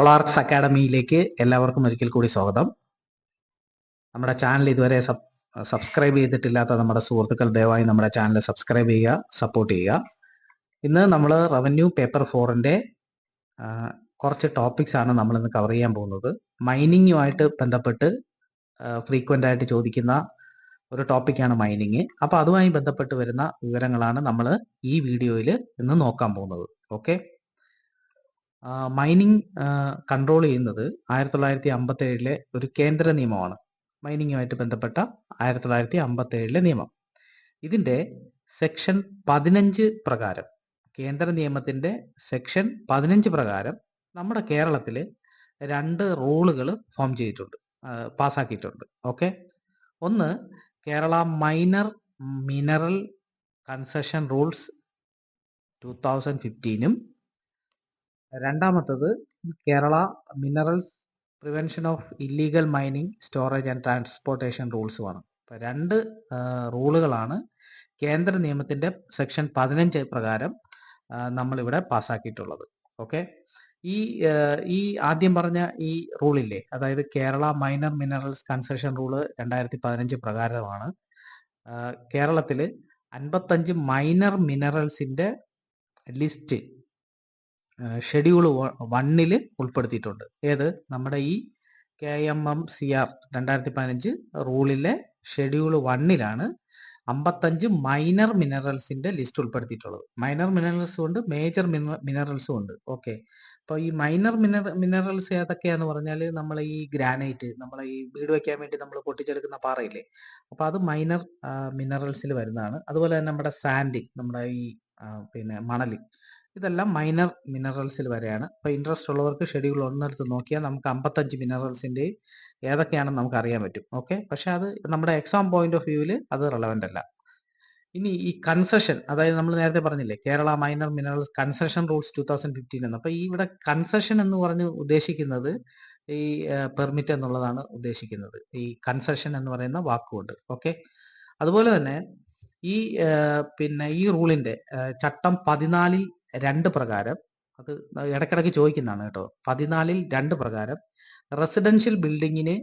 കൊളാർക്സ് അക്കാഡമിയിലേക്ക് എല്ലാവർക്കും ഒരിക്കൽ കൂടി സ്വാഗതം. നമ്മുടെ ചാനൽ ഇതുവരെ സബ്സ്ക്രൈബ് ചെയ്തിട്ടില്ലാത്ത നമ്മുടെ സുഹൃത്തുക്കൾ ദയവായി നമ്മുടെ ചാനൽ സബ്സ്ക്രൈബ് ചെയ്യുക സപ്പോർട്ട് ചെയ്യുക. ഇന്ന് നമ്മൾ റവന്യൂ പേപ്പർ ഫോറിന്റെ കുറച്ച് ടോപ്പിക്സ് ആണ് നമ്മൾ ഇന്ന് കവർ ചെയ്യാൻ പോകുന്നത്. മൈനിങ്ങുമായിട്ട് ബന്ധപ്പെട്ട് ഫ്രീക്വന്റ് ആയിട്ട് ചോദിക്കുന്ന ഒരു ടോപ്പിക്കാണ് മൈനിങ് അപ്പോൾ അതുമായി ബന്ധപ്പെട്ട് വരുന്ന വിവരങ്ങളാണ് നമ്മൾ ഈ വീഡിയോയിൽ ഇന്ന് നോക്കാൻ പോകുന്നത്. ഓക്കെ മൈനിങ് കൺട്രോൾ ചെയ്യുന്നത് ആയിരത്തി തൊള്ളായിരത്തി അമ്പത്തി ഏഴിലെ ഒരു കേന്ദ്ര നിയമമാണ്. മൈനിങ്ങുമായിട്ട് ബന്ധപ്പെട്ട ആയിരത്തി തൊള്ളായിരത്തി അമ്പത്തി ഏഴിലെ നിയമം. ഇതിന്റെ സെക്ഷൻ പതിനഞ്ച് പ്രകാരം കേന്ദ്ര നിയമത്തിന്റെ സെക്ഷൻ പതിനഞ്ച് പ്രകാരം നമ്മുടെ കേരളത്തിൽ രണ്ട് റൂളുകൾ ഫോം ചെയ്തിട്ടുണ്ട് പാസ്സാക്കിയിട്ടുണ്ട് ഓക്കെ? ഒന്ന് Kerala minor mineral concession rules two thousand ഫിഫ്റ്റീനും രണ്ടാമത്തത് Kerala minerals prevention of illegal mining storage and transportation റൂൾസുമാണ് ഇപ്പം രണ്ട് റൂളുകളാണ് കേന്ദ്ര നിയമത്തിന്റെ സെക്ഷൻ പതിനഞ്ച് പ്രകാരം നമ്മളിവിടെ പാസ്സാക്കിയിട്ടുള്ളത്. ഓക്കെ ഈ ഈ ആദ്യം പറഞ്ഞ ഈ റൂളില്ലേ അതായത് Kerala minor minerals concession rule രണ്ടായിരത്തി പതിനഞ്ച് പ്രകാരമാണ് കേരളത്തിൽ അൻപത്തഞ്ച് മൈനർ മിനറൽസിന്റെ ലിസ്റ്റ് ഷെഡ്യൂൾ വണ്ണിൽ ഉൾപ്പെടുത്തിയിട്ടുണ്ട്. ഏത്? നമ്മുടെ ഈ K M M C R രണ്ടായിരത്തി പതിനഞ്ച് റൂളിലെ ഷെഡ്യൂൾ വണ്ണിലാണ് അമ്പത്തഞ്ച് മൈനർ മിനറൽസിന്റെ ലിസ്റ്റ് ഉൾപ്പെടുത്തിയിട്ടുള്ളത്. മൈനർ മിനറൽസും ഉണ്ട് മേജർ മിനറൽസും ഉണ്ട്. ഓക്കെ അപ്പോൾ ഈ മൈനർ മിനർ മിനറൽസ് ഏതൊക്കെയാന്ന് പറഞ്ഞാൽ നമ്മൾ ഈ ഗ്രാനൈറ്റ് നമ്മൾ ഈ വീട് വെക്കാൻ വേണ്ടി നമ്മൾ പൊട്ടിച്ചെടുക്കുന്ന പാറയില്ലേ? അപ്പോൾ അത് മൈനർ മിനറൽസിൽ വരുന്നതാണ്. അതുപോലെ തന്നെ നമ്മുടെ സാൻഡ് നമ്മുടെ ഈ പിന്നെ മണൽ ഇതെല്ലാം മൈനർ മിനറൽസിൽ വരെയാണ്. അപ്പോൾ ഇൻട്രസ്റ്റ് ഉള്ളവർക്ക് ഷെഡ്യൂൾ ഒന്നെടുത്ത് നോക്കിയാൽ നമുക്ക് അമ്പത്തഞ്ച് മിനറൽസിന്റെയും ഏതൊക്കെയാണെന്ന് നമുക്ക് അറിയാൻ പറ്റും. ഓക്കെ പക്ഷെ അത് നമ്മുടെ എക്സാം പോയിന്റ് ഓഫ് വ്യൂവിൽ അത് റെലവെന്റ് അല്ല. ഇനി ഈ കൺസെഷൻ അതായത് നമ്മൾ നേരത്തെ പറഞ്ഞില്ലേ Kerala minor minerals concession rules two thousand fifteen എന്ന്. അപ്പൊ ഈ ഇവിടെ കൺസെഷൻ എന്ന് പറഞ്ഞ് ഉദ്ദേശിക്കുന്നത് ഈ പെർമിറ്റ് എന്നുള്ളതാണ് ഉദ്ദേശിക്കുന്നത്. ഈ കൺസെഷൻ എന്ന് പറയുന്ന വാക്കുകൊണ്ട്. ഓക്കെ അതുപോലെ തന്നെ ഈ പിന്നെ ഈ റൂളിന്റെ ചട്ടം പതിനാലിൽ രണ്ട് പ്രകാരം. അത് ഇടയ്ക്കിടയ്ക്ക് ചോദിക്കുന്നതാണ് കേട്ടോ. പതിനാലിൽ രണ്ട് പ്രകാരം. റെസിഡൻഷ്യൽ ബിൽഡിങ്ങിന്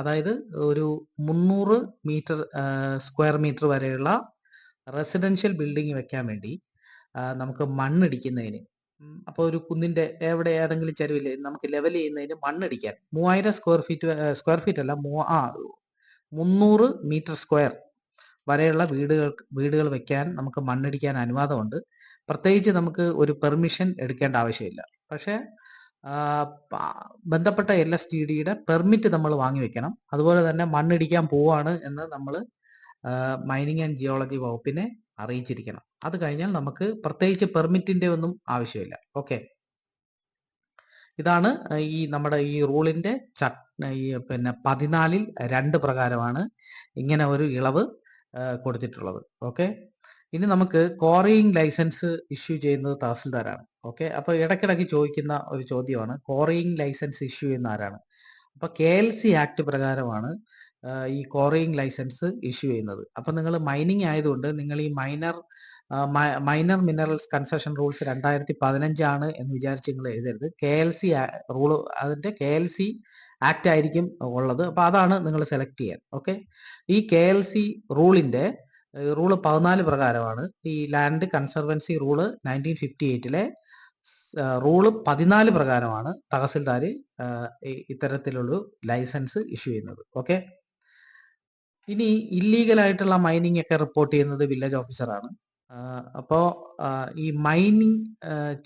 അതായത് ഒരു മുന്നൂറ് മീറ്റർ സ്ക്വയർ മീറ്റർ വരെയുള്ള റെസിഡൻഷ്യൽ ബിൽഡിംഗ് വെക്കാൻ വേണ്ടി നമുക്ക് മണ്ണിടിക്കുന്നതിന് അപ്പോൾ ഒരു കുന്നിന്റെ എവിടെ ഏതെങ്കിലും ചെരുവിൽ നമുക്ക് ലെവൽ ചെയ്യുന്നതിന് മണ്ണിടിക്കാൻ. മൂവായിരം സ്ക്വയർ ഫീറ്റ് സ്ക്വയർ ഫീറ്റ് അല്ല മൂ ആ മുന്നൂറ് മീറ്റർ സ്ക്വയർ വരെയുള്ള വീടുകൾ വീടുകൾ വെക്കാൻ നമുക്ക് മണ്ണിടിക്കാൻ അനുവാദമുണ്ട്. പ്രത്യേകിച്ച് നമുക്ക് ഒരു പെർമിഷൻ എടുക്കേണ്ട ആവശ്യമില്ല. പക്ഷേ ബന്ധപ്പെട്ട എൽ എസ് ടി ഡിയുടെ പെർമിറ്റ് നമ്മൾ വാങ്ങി വെക്കണം. അതുപോലെ തന്നെ മണ്ണിടിക്കാൻ പോവാണ് എന്ന് നമ്മൾ മൈനിങ് ആൻഡ് ജിയോളജി വകുപ്പിനെ അറിയിച്ചിരിക്കണം. അത് കഴിഞ്ഞാൽ നമുക്ക് പ്രത്യേകിച്ച് പെർമിറ്റിന്റെ ഒന്നും ആവശ്യമില്ല. ഓക്കെ. ഇതാണ് ഈ നമ്മുടെ ഈ റൂളിന്റെ ഈ പിന്നെ പതിനാലിൽ രണ്ട് പ്രകാരമാണ് ഇങ്ങനെ ഒരു ഇളവ് കൊടുത്തിട്ടുള്ളത്. ഓക്കെ. ഇനി നമുക്ക് കോറിയിങ് ലൈസൻസ് ഇഷ്യൂ ചെയ്യുന്നത് തഹസിൽദാരാണ്. ഓക്കെ? അപ്പൊ ഇടയ്ക്കിടയ്ക്ക് ചോദിക്കുന്ന ഒരു ചോദ്യമാണ് കോറിയിങ് ലൈസൻസ് ഇഷ്യൂ ചെയ്യുന്ന ആരാണ്? അപ്പൊ കെ എൽ സി ആക്ട് പ്രകാരമാണ് ഈ കോറിയിങ് ലൈസൻസ് ഇഷ്യൂ ചെയ്യുന്നത്. അപ്പൊ നിങ്ങൾ മൈനിങ് ആയതുകൊണ്ട് നിങ്ങൾ ഈ minor minor minerals concession rules രണ്ടായിരത്തി പതിനഞ്ചാണ് എന്ന് വിചാരിച്ച് നിങ്ങൾ എഴുതരുത്. കെ എൽ സി റൂൾ അതിന്റെ കെ എൽ സി ആക്ട് ആയിരിക്കും ഉള്ളത്. അപ്പൊ അതാണ് നിങ്ങൾ സെലക്ട് ചെയ്യാൻ. ഓക്കെ? ഈ കെ എൽ സി റൂളിന്റെ റൂൾ പതിനാല് പ്രകാരമാണ്. ഈ land conservancy rule nineteen fifty എയ്റ്റിലെ rule പതിനാല് പ്രകാരമാണ് തഹസിൽദാർ ഇത്തരത്തിലുള്ള ലൈസൻസ് ഇഷ്യൂ ചെയ്യുന്നത്. ഓക്കെ ഇനി ഇല്ലീഗലായിട്ടുള്ള മൈനിങ് ഒക്കെ റിപ്പോർട്ട് ചെയ്യുന്നത് വില്ലേജ് ഓഫീസറാണ് അപ്പോൾ ഈ മൈനിങ്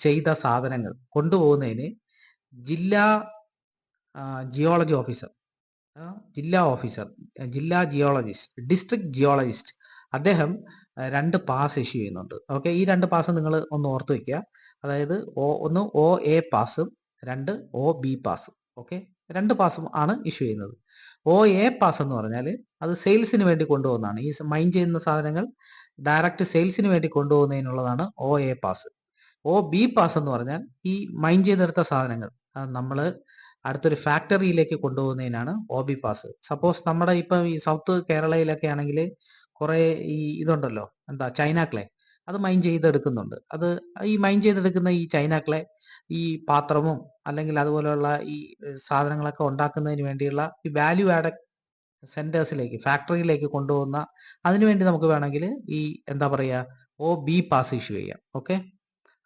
ചെയ്ത സാധനങ്ങൾ കൊണ്ടുപോകുന്നതിന് ജില്ലാ ജിയോളജി ഓഫീസർ ജില്ലാ ഓഫീസർ ജില്ലാ ജിയോളജിസ്റ്റ് ഡിസ്ട്രിക്ട് ജിയോളജിസ്റ്റ് അദ്ദേഹം രണ്ട് പാസ് ഇഷ്യൂ ചെയ്യുന്നുണ്ട്. ഓക്കെ ഈ രണ്ട് പാസ് നിങ്ങൾ ഒന്ന് ഓർത്ത് വയ്ക്കുക. അതായത് ഒ ഒന്ന് ഒ എ പാസും രണ്ട് ഒ ബി പാസും ഓക്കെ രണ്ട് പാസും ആണ് ഇഷ്യൂ ചെയ്യുന്നത്. ഒ എ പാസ് എന്ന് പറഞ്ഞാൽ അത് സെയിൽസിന് വേണ്ടി കൊണ്ടുപോകുന്നതാണ്. ഈ മൈൻ ചെയ്യുന്ന സാധനങ്ങൾ ഡയറക്റ്റ് സെയിൽസിന് വേണ്ടി കൊണ്ടുപോകുന്നതിനുള്ളതാണ് O A pass O B pass എന്ന് പറഞ്ഞാൽ ഈ മൈൻ ചെയ്തെടുത്ത സാധനങ്ങൾ നമ്മൾ അടുത്തൊരു ഫാക്ടറിയിലേക്ക് കൊണ്ടുപോകുന്നതിനാണ് ഒ ബി പാസ് സപ്പോസ് നമ്മുടെ ഇപ്പം ഈ സൗത്ത് കേരളയിലൊക്കെ ആണെങ്കിൽ കുറെ ഈ ഇതുണ്ടല്ലോ എന്താ ചൈന ക്ലേ അത് മൈൻ ചെയ്തെടുക്കുന്നുണ്ട്. അത് ഈ മൈൻ ചെയ്തെടുക്കുന്ന ഈ ചൈനാക്കളെ ഈ പാത്രവും അല്ലെങ്കിൽ അതുപോലെയുള്ള ഈ സാധനങ്ങളൊക്കെ ഉണ്ടാക്കുന്നതിന് വേണ്ടിയുള്ള ഈ വാല്യൂ ആഡ് സെന്റേഴ്സിലേക്ക് ഫാക്ടറിയിലേക്ക് കൊണ്ടുപോകുന്ന അതിനുവേണ്ടി നമുക്ക് വേണമെങ്കിൽ ഈ എന്താ പറയുക ഒ ബി പാസ് ഇഷ്യൂ ചെയ്യാം. ഓക്കെ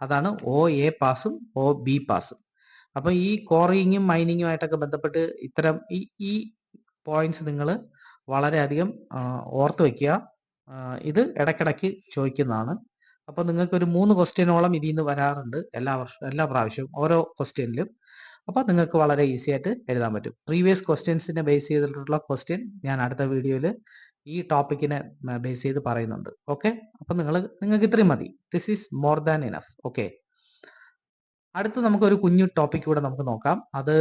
അതാണ് ഒ എ പാസും ഒ ബി പാസും അപ്പൊ ഈ കോറിങ്ങും മൈനിങ്ങും ആയിട്ടൊക്കെ ബന്ധപ്പെട്ട് ഇത്തരം ഈ ഈ പോയിന്റ്സ് നിങ്ങൾ വളരെയധികം ഓർത്ത് വെക്കുക. ഇത് ഇടയ്ക്കിടയ്ക്ക് ചോദിക്കുന്നതാണ്. അപ്പൊ നിങ്ങൾക്ക് ഒരു മൂന്ന് ക്വസ്റ്റ്യനോളം ഇതിൽ നിന്ന് വരാറുണ്ട് എല്ലാ വർഷം എല്ലാ പ്രാവശ്യവും ഓരോ ക്വസ്റ്റ്യനിലും. അപ്പൊ നിങ്ങൾക്ക് വളരെ ഈസി ആയിട്ട് എഴുതാൻ പറ്റും. പ്രീവിയസ് ക്വസ്റ്റ്യൻസിനെ ബേസ് ചെയ്തിട്ടുള്ള ക്വസ്റ്റ്യൻ ഞാൻ അടുത്ത വീഡിയോയിൽ ഈ ടോപ്പിക്കിനെ ബേസ് ചെയ്ത് പറയുന്നുണ്ട്. ഓക്കെ? അപ്പൊ നിങ്ങൾ നിങ്ങൾക്ക് ഇത്രയും മതി. This is more than enough okay? അടുത്ത് നമുക്ക് ഒരു കുഞ്ഞു ടോപ്പിക് കൂടെ നമുക്ക് നോക്കാം. അത്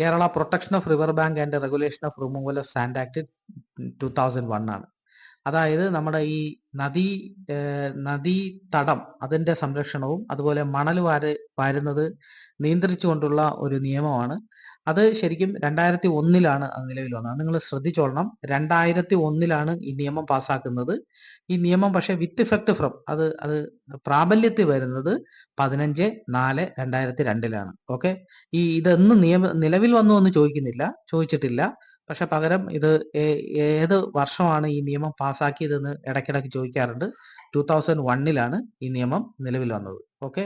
Kerala protection of river bank and regulation of removal of sand act two thousand one ആണ്. അതായത് നമ്മുടെ ഈ നദി നദീ തടം അതിന്റെ സംരക്ഷണവും അതുപോലെ മണൽ വാര വാരുന്നത് നിയന്ത്രിച്ചുകൊണ്ടുള്ള ഒരു നിയമമാണ്. അത് ശരിക്കും രണ്ടായിരത്തി ഒന്നിലാണ് അത് നിലവിൽ വന്നത്. നിങ്ങൾ ശ്രദ്ധിച്ചോളണം. രണ്ടായിരത്തി ഒന്നിലാണ് ഈ നിയമം പാസ്സാക്കുന്നത്. ഈ നിയമം പക്ഷേ വിത്ത് ഇഫക്റ്റ് ഫ്രം അത് അത് പ്രാബല്യത്തിൽ വരുന്നത് പതിനഞ്ച് നാല് രണ്ടായിരത്തി രണ്ടിലാണ് ഓക്കെ ഈ ഇതെന്ന് നിയമ നിലവിൽ വന്നു എന്ന് ചോദിക്കുന്നില്ല ചോദിച്ചിട്ടില്ല. പക്ഷെ പകരം ഇത് ഏത് വർഷമാണ് ഈ നിയമം പാസ്സാക്കിയതെന്ന് ഇടയ്ക്കിടയ്ക്ക് ചോദിക്കാറുണ്ട്. ടൂ തൗസൻഡ് വണ്ണിലാണ് ഈ നിയമം നിലവിൽ വന്നത്. ഓക്കെ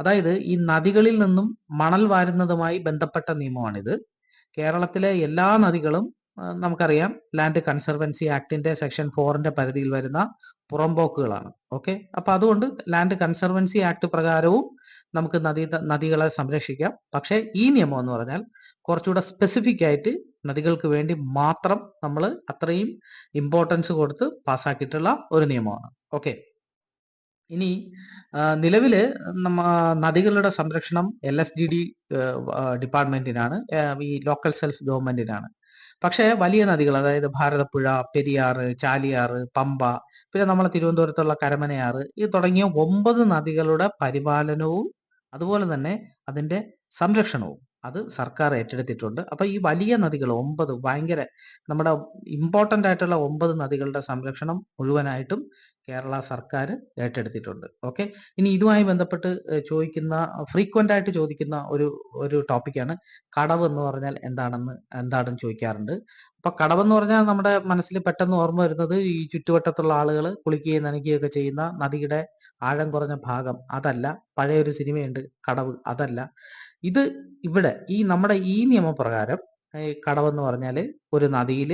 അതായത് ഈ നദികളിൽ നിന്നും മണൽ വാരുന്നതുമായി ബന്ധപ്പെട്ട നിയമമാണിത്. കേരളത്തിലെ എല്ലാ നദികളും നമുക്കറിയാം ലാൻഡ് കൺസർവൻസി ആക്ടിന്റെ സെക്ഷൻ ഫോറിന്റെ പരിധിയിൽ വരുന്ന പുറംപോക്കുകളാണ്. ഓക്കെ അപ്പൊ അതുകൊണ്ട് ലാൻഡ് കൺസർവൻസി ആക്ട് പ്രകാരവും നമുക്ക് നദി നദികളെ സംരക്ഷിക്കാം. പക്ഷേ ഈ നിയമം എന്ന് പറഞ്ഞാൽ കുറച്ചുകൂടെ സ്പെസിഫിക് ആയിട്ട് നദികൾക്ക് വേണ്ടി മാത്രം നമ്മൾ അത്രയും ഇമ്പോർട്ടൻസ് കൊടുത്ത് പാസ്സാക്കിയിട്ടുള്ള ഒരു നിയമമാണ്. ഓക്കെ ഇനി നിലവിൽ നദികളുടെ സംരക്ഷണം എൽ എസ് ഡി ഡി ഡിപ്പാർട്ട്മെന്റിനാണ്. ഈ ലോക്കൽ സെൽഫ് ഗവൺമെന്റിനാണ്. പക്ഷേ വലിയ നദികൾ അതായത് ഭാരതപ്പുഴ പെരിയാറ് ചാലിയാറ് പമ്പ പിന്നെ നമ്മളെ തിരുവനന്തപുരത്തുള്ള കരമനയാറ് ഈ തുടങ്ങിയ ഒമ്പത് നദികളുടെ പരിപാലനവും അതുപോലെ തന്നെ അതിന്റെ സംരക്ഷണവും അത് സർക്കാർ ഏറ്റെടുത്തിട്ടുണ്ട്. അപ്പൊ ഈ വലിയ നദികൾ ഒമ്പത് ഭയങ്കര നമ്മുടെ ഇമ്പോർട്ടന്റ് ആയിട്ടുള്ള ഒമ്പത് നദികളുടെ സംരക്ഷണം മുഴുവനായിട്ടും കേരള സർക്കാർ ഏറ്റെടുത്തിട്ടുണ്ട്. ഓക്കെ? ഇനി ഇതുമായി ബന്ധപ്പെട്ട് ചോദിക്കുന്ന ഫ്രീക്വന്റ് ആയിട്ട് ചോദിക്കുന്ന ഒരു ഒരു ടോപ്പിക്കാണ് കടവ് എന്ന് പറഞ്ഞാൽ എന്താണെന്ന് എന്താണെന്ന് ചോദിക്കാറുണ്ട്. അപ്പൊ എന്ന് പറഞ്ഞാൽ നമ്മുടെ മനസ്സിൽ പെട്ടെന്ന് ഓർമ്മ വരുന്നത് ഈ ചുറ്റുവട്ടത്തുള്ള ആളുകൾ കുളിക്കുകയും നനയ്ക്കുകയൊക്കെ ചെയ്യുന്ന നദിയുടെ ആഴം കുറഞ്ഞ ഭാഗം അതല്ല. പഴയ ഒരു സിനിമയുണ്ട് കടവ് അതല്ല. ഇത് ഇവിടെ ഈ നമ്മുടെ ഈ നിയമപ്രകാരം കടവെന്ന് പറഞ്ഞാൽ ഒരു നദിയിൽ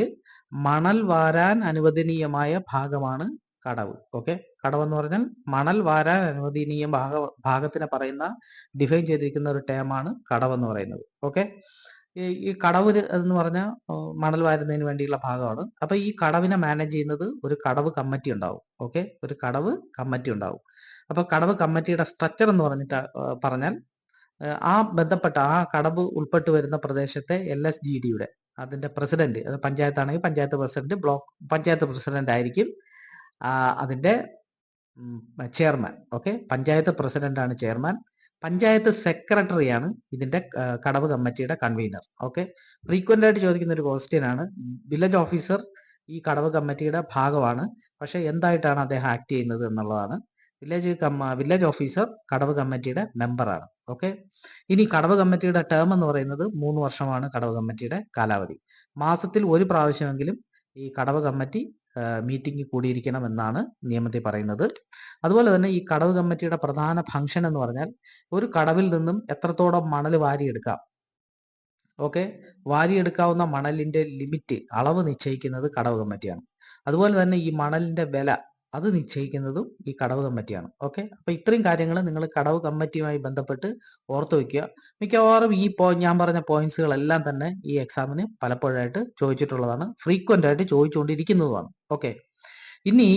മണൽ വാരാൻ അനുവദനീയമായ ഭാഗമാണ് കടവ്. ഓക്കെ? കടവ് എന്ന് പറഞ്ഞാൽ മണൽ വാരാൻ അനുവദനീയ ഭാഗ ഭാഗത്തിനെ പറയുന്ന ഡിഫൈൻ ചെയ്തിരിക്കുന്ന ഒരു ടേമാണ് എന്ന് പറയുന്നത്. ഓക്കെ? ഈ കടവ് എന്ന് പറഞ്ഞാൽ മണൽ വാരുന്നതിന് വേണ്ടിയുള്ള ഭാഗമാണ്. അപ്പൊ ഈ കടവിനെ മാനേജ് ചെയ്യുന്നത് ഒരു കടവ് കമ്മിറ്റി ഉണ്ടാവും. ഓക്കെ? ഒരു കടവ് കമ്മിറ്റി ഉണ്ടാവും. അപ്പൊ കടവ് കമ്മിറ്റിയുടെ സ്ട്രക്ചർ എന്ന് പറഞ്ഞിട്ട് പറഞ്ഞാൽ ആ ബന്ധപ്പെട്ട ആ കടവ് ഉൾപ്പെട്ട് വരുന്ന പ്രദേശത്തെ എൽ എസ് ജി ഡിയുടെ അതിന്റെ പ്രസിഡന്റ് അത് പഞ്ചായത്താണെങ്കിൽ panchayat president block panchayat president ആയിരിക്കും. ആ, അതിന്റെ ചെയർമാൻ ഓക്കെ? പഞ്ചായത്ത് പ്രസിഡന്റ് ആണ് ചെയർമാൻ. പഞ്ചായത്ത് സെക്രട്ടറിയാണ് ഇതിന്റെ കടവ് കമ്മിറ്റിയുടെ കൺവീനർ ഓക്കെ? ഫ്രീക്വന്റ് ആയിട്ട് ചോദിക്കുന്ന ഒരു ക്വസ്റ്റ്യൻ ആണ് വില്ലേജ് ഓഫീസർ ഈ കടവ് കമ്മിറ്റിയുടെ ഭാഗമാണ്. പക്ഷെ എന്തായിട്ടാണ് അദ്ദേഹം ആക്ട് ചെയ്യുന്നത് എന്നുള്ളതാണ്. വില്ലേജ് വില്ലേജ് ഓഫീസർ കടവ് കമ്മിറ്റിയുടെ മെമ്പറാണ് ഓക്കെ? ഇനി കടവ് കമ്മിറ്റിയുടെ ടേം എന്ന് പറയുന്നത് മൂന്ന് വർഷമാണ് കടവ് കമ്മിറ്റിയുടെ കാലാവധി. മാസത്തിൽ ഒരു പ്രാവശ്യമെങ്കിലും ഈ കടവ് കമ്മിറ്റി മീറ്റിംഗ് കൂടിയിരിക്കണം എന്നാണ് നിയമത്തിൽ പറയുന്നത്. അതുപോലെ തന്നെ ഈ കടവ് കമ്മിറ്റിയുടെ പ്രധാന ഫംഗ്ഷൻ എന്ന് പറഞ്ഞാൽ ഒരു കടവിൽ നിന്നും എത്രത്തോളം മണൽ വാരിയെടുക്കാം. ഓക്കെ? വാരിയെടുക്കാവുന്ന മണലിന്റെ ലിമിറ്റ് അളവ് നിശ്ചയിക്കുന്നത് കടവ് കമ്മിറ്റിയാണ്. അതുപോലെ തന്നെ ഈ മണലിന്റെ വില അത് നിശ്ചയിക്കുന്നതും ഈ കടവ് കമ്മിറ്റിയാണ്. ഓക്കെ? അപ്പൊ ഇത്രയും കാര്യങ്ങൾ നിങ്ങൾ കടവ് കമ്മിറ്റിയുമായി ബന്ധപ്പെട്ട് ഓർത്തു വയ്ക്കുക മിക്കവാറും ഈ ഞാൻ പറഞ്ഞ പോയിന്റ്സുകളെല്ലാം തന്നെ ഈ എക്സാമിന് പലപ്പോഴായിട്ട് ചോദിച്ചിട്ടുള്ളതാണ്. ഫ്രീക്വന്റ് ആയിട്ട് ചോദിച്ചുകൊണ്ടിരിക്കുന്നതുമാണ്. ഓക്കെ? ഇനി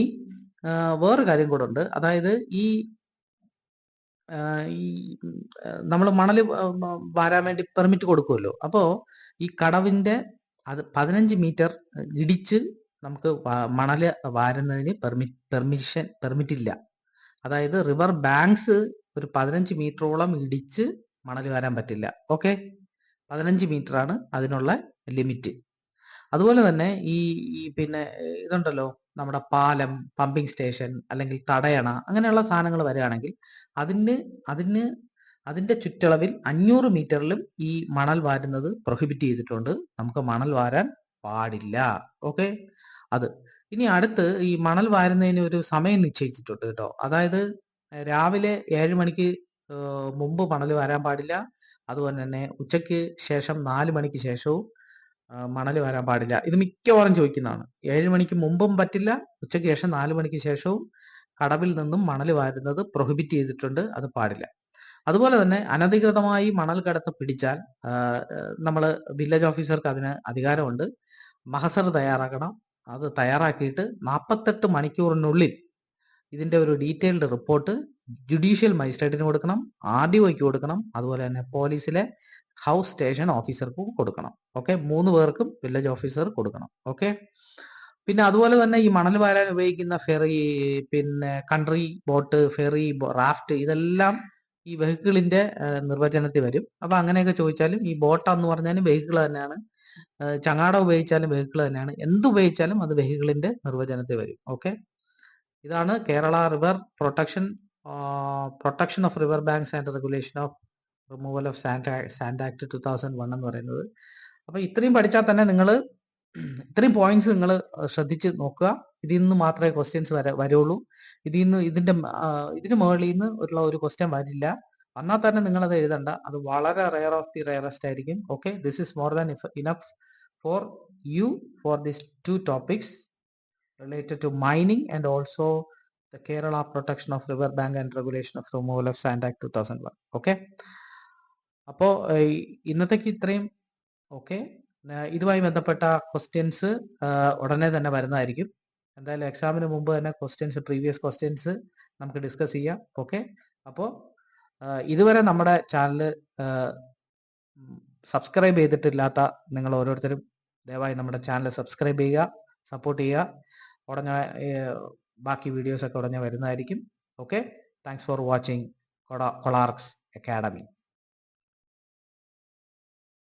വേറൊരു കാര്യം കൂടെ ഉണ്ട്. അതായത് ഈ ഈ നമ്മൾ മണൽ വാരാൻ വേണ്ടി പെർമിറ്റ് കൊടുക്കുമല്ലോ. അപ്പോൾ ഈ കടവിന്റെ അത് പതിനഞ്ച് മീറ്റർ ഇടിച്ച് നമുക്ക് മണൽ വാരുന്നതിന് പെർമിറ്റ് പെർമിഷൻ പെർമിറ്റ് ഇല്ല അതായത് റിവർ ബാങ്ക്സ് ഒരു പതിനഞ്ച് മീറ്ററോളം ഇടിച്ച് മണൽ വാരാൻ പറ്റില്ല. ഓക്കെ? പതിനഞ്ച് ആണ് അതിനുള്ള ലിമിറ്റ്. അതുപോലെ തന്നെ ഈ പിന്നെ ഇതുണ്ടല്ലോ നമ്മുടെ പാലം പമ്പിംഗ് സ്റ്റേഷൻ അല്ലെങ്കിൽ തടയണ അങ്ങനെയുള്ള സാധനങ്ങൾ വരികയാണെങ്കിൽ അതിന് അതിന് അതിന്റെ ചുറ്റളവിൽ അഞ്ഞൂറ് മീറ്ററിലും ഈ മണൽ വാരുന്നത് പ്രൊഹിബിറ്റ് ചെയ്തിട്ടുണ്ട്. നമുക്ക് മണൽ വാരാൻ പാടില്ല. ഓക്കെ? അത്. ഇനി അടുത്ത് ഈ മണൽ വാരുന്നതിന് ഒരു സമയം നിശ്ചയിച്ചിട്ടുണ്ട് കേട്ടോ. അതായത് രാവിലെ ഏഴ് മണിക്ക് മുമ്പ് മണൽ വരാൻ പാടില്ല. അതുപോലെ തന്നെ ഉച്ചയ്ക്ക് ശേഷം നാല് മണിക്ക് ശേഷവും മണൽ വരാൻ പാടില്ല. ഇത് മിക്കവാറും ചോദിക്കുന്നതാണ്. ഏഴ് മണിക്ക് മുമ്പും പറ്റില്ല ഉച്ചയ്ക്ക് ശേഷം നാല് മണിക്ക് ശേഷവും കടവിൽ നിന്നും മണൽ വാരുന്നത് പ്രൊഹിബിറ്റ് ചെയ്തിട്ടുണ്ട് അത് പാടില്ല. അതുപോലെ തന്നെ അനധികൃതമായി മണൽ കടത്ത് പിടിച്ചാൽ നമ്മൾ വില്ലേജ് ഓഫീസർക്ക് അതിന് അധികാരമുണ്ട്. മഹസർ തയ്യാറാക്കണം. അത് തയ്യാറാക്കിയിട്ട് നാൽപ്പത്തെട്ട് മണിക്കൂറിനുള്ളിൽ ഇതിന്റെ ഒരു ഡീറ്റെയിൽഡ് റിപ്പോർട്ട് ജുഡീഷ്യൽ മജിസ്ട്രേറ്റിന് കൊടുക്കണം ആർ ഡി ഒക്ക് കൊടുക്കണം അതുപോലെ തന്നെ പോലീസിലെ ഹൗസ് സ്റ്റേഷൻ ഓഫീസർക്കും കൊടുക്കണം. ഓക്കെ? മൂന്ന് പേർക്കും വില്ലേജ് ഓഫീസർ കൊടുക്കണം. ഓക്കെ? പിന്നെ അതുപോലെ തന്നെ ഈ മണൽ വാരാൻ ഉപയോഗിക്കുന്ന ഫെറി പിന്നെ കൺട്രി ബോട്ട് ഫെറി റാഫ്റ്റ് ഇതെല്ലാം ഈ വെഹിക്കിളിന്റെ നിർവചനത്തിൽ വരും. അപ്പൊ അങ്ങനെയൊക്കെ ചോദിച്ചാലും ഈ ബോട്ട് എന്ന് പറഞ്ഞാലും വെഹിക്കിൾ തന്നെയാണ് ചങ്ങാട ഉപയോഗിച്ചാലും വെഹിക്കിൾ തന്നെയാണ്. എന്ത് ഉപയോഗിച്ചാലും അത് വെഹിക്കിളിന്റെ നിർവചനത്തിൽ വരും. ഓക്കെ ഇതാണ് Kerala river protection protection of river banks and regulation of removal of sand sand act two thousand one എന്ന് പറയുന്നത്. അപ്പൊ ഇത്രയും പഠിച്ചാൽ തന്നെ നിങ്ങൾ ഇത്രയും പോയിന്റ്സ് നിങ്ങൾ ശ്രദ്ധിച്ച് നോക്കുക. ഇതിൽ നിന്ന് മാത്രമേ ക്വസ്റ്റ്യൻസ് വര വരുള്ളൂ. ഇതിൽ നിന്ന് ഇതിന്റെ ഇതിന് മുകളിൽ നിന്ന് ഉള്ള ഒരു ക്വസ്റ്റ്യൻ വരില്ല. വന്നാൽ തന്നെ നിങ്ങൾ അത് എഴുതണ്ട. അത് വളരെ റെയർ ഓഫ് ദി റെയറസ്റ്റ് ആയിരിക്കും. Okay this is more than enough for you for this two topics related to mining and also the Kerala Protection of River Bank and Regulation of Removal of Sand Act 2001. Okay അപ്പോൾ ഇന്നത്തേക്ക് ഇത്രയും. Okay ഇതുമായി ബന്ധപ്പെട്ട questions ഉടനെ തന്നെ വരുന്നതായിരിക്കും. എന്തായാലും എക്സാമിന് മുമ്പ് തന്നെ ക്വസ്റ്റ്യൻസ് പ്രീവിയസ് ക്വസ്റ്റ്യൻസ് നമുക്ക് ഡിസ്കസ് ചെയ്യാം. ഓക്കെ അപ്പോൾ ഇതുവരെ നമ്മുടെ ചാനൽ സബ്സ്ക്രൈബ് ചെയ്തിട്ടില്ലാത്ത നിങ്ങൾ ഓരോരുത്തരും ദയവായി നമ്മുടെ ചാനൽ സബ്സ്ക്രൈബ് ചെയ്യുക സപ്പോർട്ട് ചെയ്യുക. ഉടനെ ബാക്കി വീഡിയോസ് ഒക്കെ ഉടനെ വരുന്നതായിരിക്കും. Okay? Thanks for watching Kolarks academy.